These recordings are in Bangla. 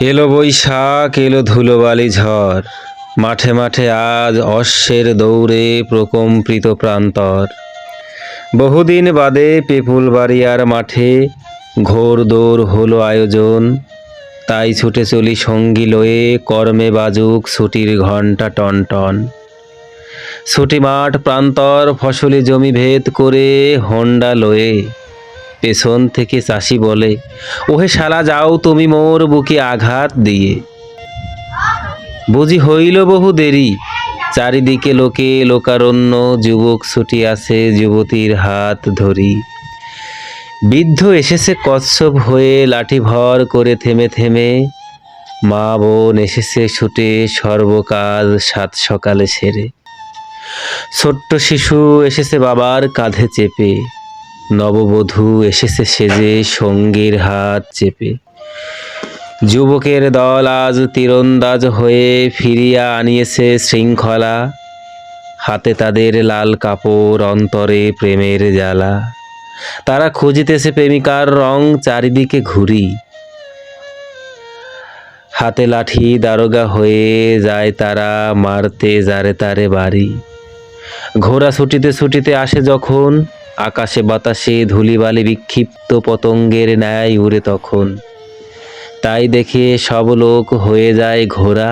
এলো বৈশাখ, এলো ধুলোবালি ঝড়। মাঠে মাঠে আজ অশ্বের দৌড়ে প্রকম্পিত প্রান্তর। বহুদিন বাদে পেপুল বাড়িয়ার মাঠে ঘোর দৌড় হলো আয়োজন। তাই ছুটে চলি সঙ্গী লয়ে কর্মে বাজুক ছুটির ঘণ্টা টন টন ছুটি মাঠ, প্রান্তর, ফসলি জমি ভেদ করে হোন্ডা লয়ে পেছন থেকে চাষি বলে, ওহে শালা, যাও তুমি মোর বুকে আঘাত দিয়ে। বুঝি হইল বহু দেরি, চারিদিকে লোকে লোকারণ্য, যুবক ছুটি আছে যুবতীর হাত ধরি। বৃদ্ধ এসেছে কচ্ছপ হয়ে লাঠি ভর করে থেমে থেমে, মা বোন এসেছে ছুটে সর্বকাল সাত সকালে সেরে। ছোট্ট শিশু এসেছে বাবার কাঁধে চেপে নববধূ এসেছে সেজে সঙ্গীর হাত চেপে। যুবকের দল আজ তীরন্দাজ হয়ে ফিরিয়া আনিয়েছে শৃঙ্খলা। হাতে তাদের লাল কাপড়, অন্তরে প্রেমের জ্বালা। তারা খুঁজিতেছে প্রেমিকার রং চারিদিকে ঘুরি। হাতে লাঠি দারোগা হয়ে যায় তারা মারতে যারে তারে বাড়ি। ঘোড়া ছুটিতে ছুটিতে আসে যখন আকাশে বাতাসে ধুলিবালি বিক্ষিপ্ত পতঙ্গের ন্যায় উড়ে তখন। তাই দেখে সব লোক হয়ে যায় ঘোড়া,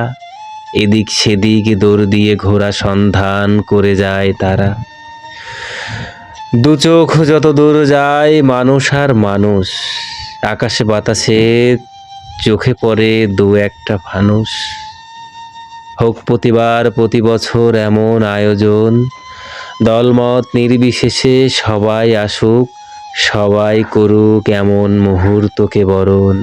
এদিক সেদিক দৌড় দিয়ে ঘোড়া সন্ধান করে যায় তারা। দু চোখ যত দূর যায় মানুষ আর মানুষ, আকাশে বাতাসে চোখে পড়ে দু একটা ফানুষ হোক প্রতিবার প্রতি বছর এমন আয়োজন দলমত নির্বিশেষে সবাই আসুক সবাই করুক এমন মুহূর্তকে বরণ।